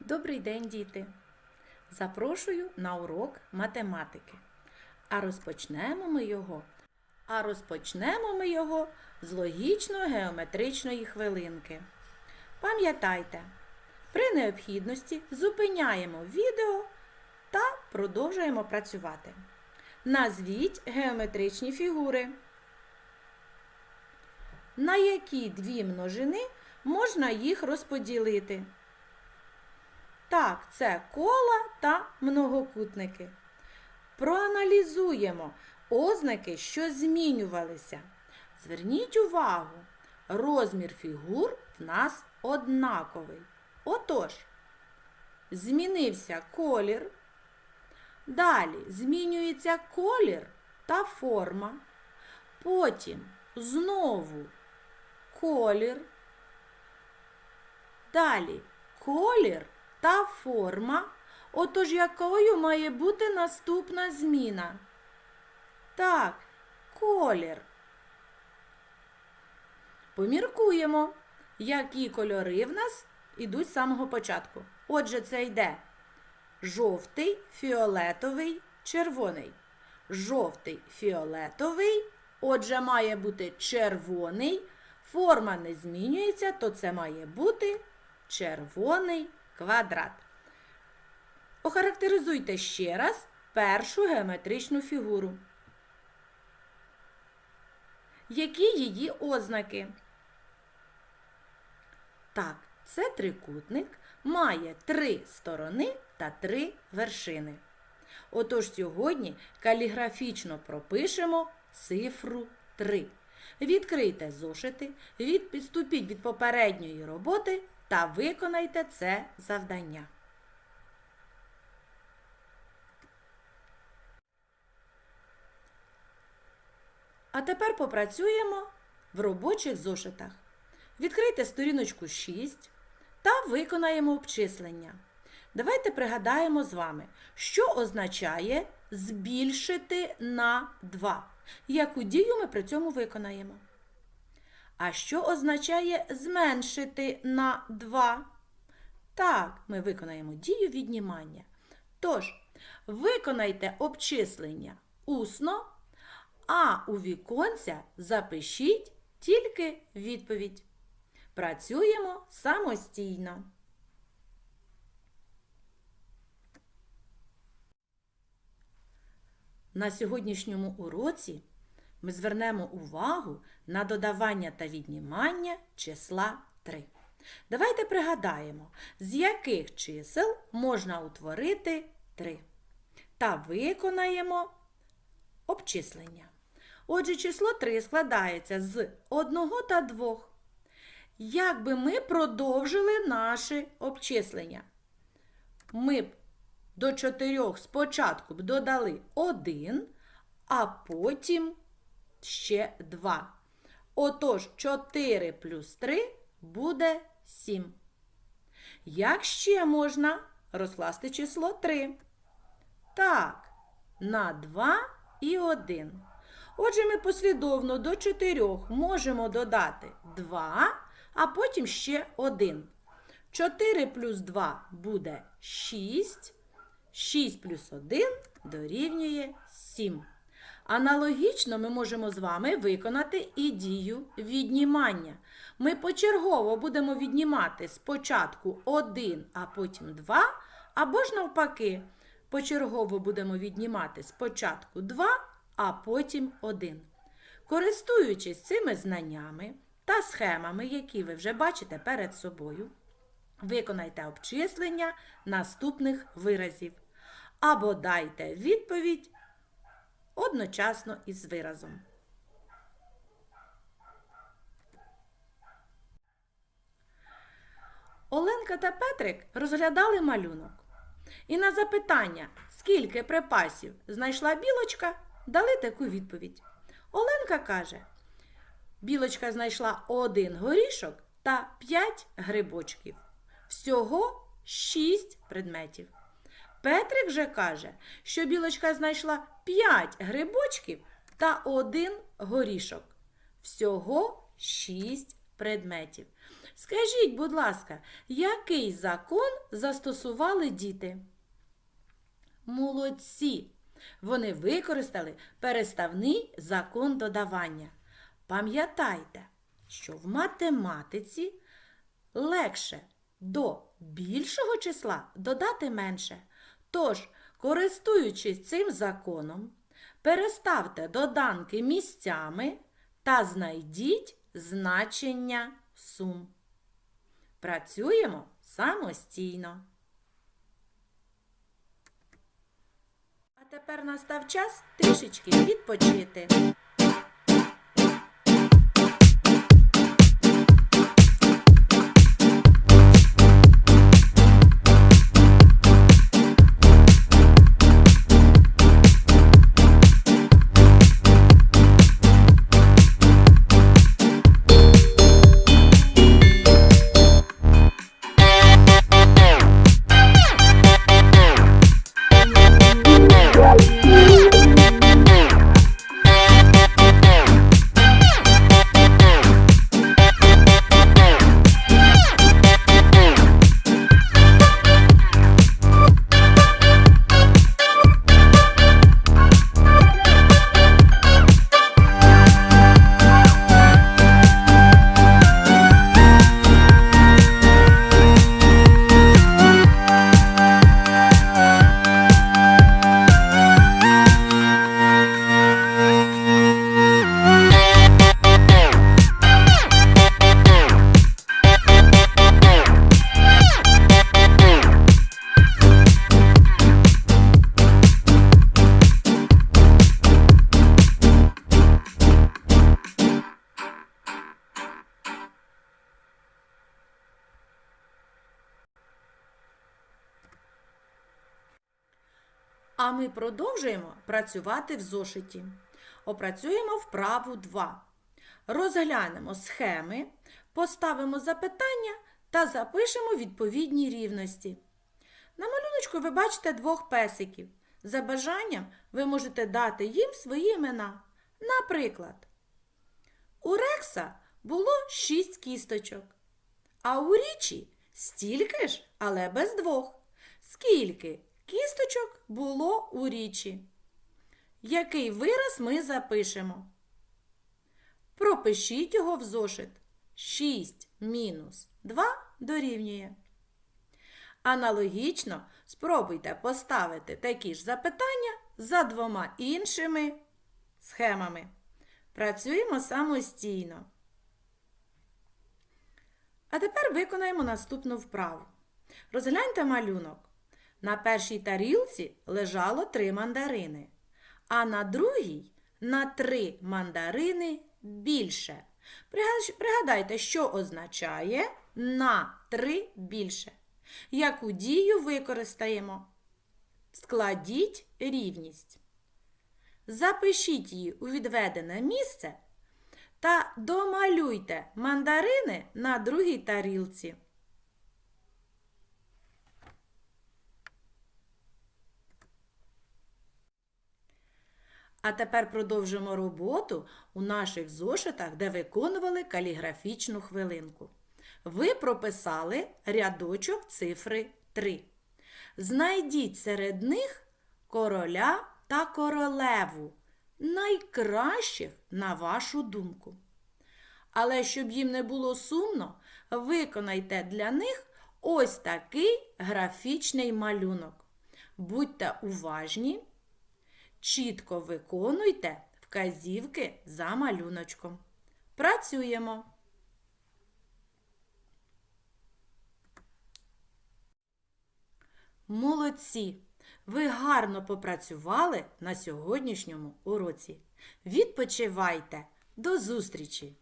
Добрий день, діти! Запрошую на урок математики. А розпочнемо ми його. А розпочнемо ми його з логічно-геометричної хвилинки. Пам'ятайте, при необхідності зупиняємо відео та продовжуємо працювати. Назвіть геометричні фігури. На які дві множини можна їх розподілити? Так, це кола та многокутники. Проаналізуємо ознаки, що змінювалися. Зверніть увагу, розмір фігур в нас однаковий. Отож, змінився колір. Далі змінюється колір та форма. Потім знову колір. Далі колір та форма. Отож, якою має бути наступна зміна? Так, колір. Поміркуємо, які кольори в нас ідуть з самого початку. Отже, це йде жовтий, фіолетовий, червоний. Жовтий, фіолетовий. Отже, має бути червоний. Форма не змінюється, то це має бути червоний квадрат. Охарактеризуйте ще раз першу геометричну фігуру. Які її ознаки? Так, це трикутник має три сторони та три вершини. Отож сьогодні каліграфічно пропишемо цифру 3. Відкрийте зошити, від, підступіть від попередньої роботи та виконайте це завдання. А тепер попрацюємо в робочих зошитах. Відкрийте сторіночку 6 та виконаємо обчислення. Давайте пригадаємо з вами, що означає збільшити на 2. Яку дію ми при цьому виконаємо? А що означає зменшити на 2? Так, ми виконаємо дію віднімання. Тож, виконайте обчислення усно, а у віконця запишіть тільки відповідь. Працюємо самостійно. На сьогоднішньому уроці ми звернемо увагу на додавання та віднімання числа 3. Давайте пригадаємо, з яких чисел можна утворити 3. Та виконаємо обчислення. Отже, число 3 складається з 1 та 2. Як би ми продовжили наше обчислення? Ми б до 4 спочатку б додали 1, а потім ще 2. Отож, 4 плюс 3 буде 7. Як ще можна розкласти число 3? Так, на 2 і 1. Отже, ми послідовно до 4 можемо додати 2, а потім ще 1. 4 плюс 2 буде 6. 6 плюс 1 дорівнює 7. Аналогічно ми можемо з вами виконати і дію віднімання. Ми почергово будемо віднімати спочатку 1, а потім 2, або ж навпаки, почергово будемо віднімати спочатку 2, а потім 1. Користуючись цими знаннями та схемами, які ви вже бачите перед собою, виконайте обчислення наступних виразів. Або дайте відповідь одночасно із виразом. Оленка та Петрик розглядали малюнок. І на запитання, скільки припасів знайшла білочка, дали таку відповідь. Оленка каже: білочка знайшла один горішок та п'ять грибочків. Всього шість предметів. Петрик же каже, що білочка знайшла 5 грибочків та один горішок. Всього 6 предметів. Скажіть, будь ласка, який закон застосували діти? Молодці! Вони використали переставний закон додавання. Пам'ятайте, що в математиці легше до більшого числа додати менше. Тож, користуючись цим законом, переставте доданки місцями та знайдіть значення сум. Працюємо самостійно. А тепер настав час трішечки відпочити. А ми продовжуємо працювати в зошиті. Опрацюємо вправу 2. Розглянемо схеми, поставимо запитання та запишемо відповідні рівності. На малюночку ви бачите двох песиків. За бажанням ви можете дати їм свої імена. Наприклад, у Рекса було 6 кісточок, а у Річі стільки ж, але без двох. Скільки кісточок було у річі? Який вираз ми запишемо? Пропишіть його в зошит. 6 мінус 2 дорівнює. Аналогічно спробуйте поставити такі ж запитання за двома іншими схемами. Працюємо самостійно. А тепер виконаємо наступну вправу. Розгляньте малюнок. На першій тарілці лежало три мандарини, а на другій на три мандарини більше. Пригадайте, що означає на три більше. Яку дію використаємо? Складіть рівність. Запишіть її у відведене місце та домалюйте мандарини на другій тарілці. А тепер продовжимо роботу у наших зошитах, де виконували каліграфічну хвилинку. Ви прописали рядочок цифри 3. Знайдіть серед них короля та королеву, найкращих на вашу думку. Але щоб їм не було сумно, виконайте для них ось такий графічний малюнок. Будьте уважні, чітко виконуйте вказівки за малюночком. Працюємо! Молодці! Ви гарно попрацювали на сьогоднішньому уроці. Відпочивайте! До зустрічі!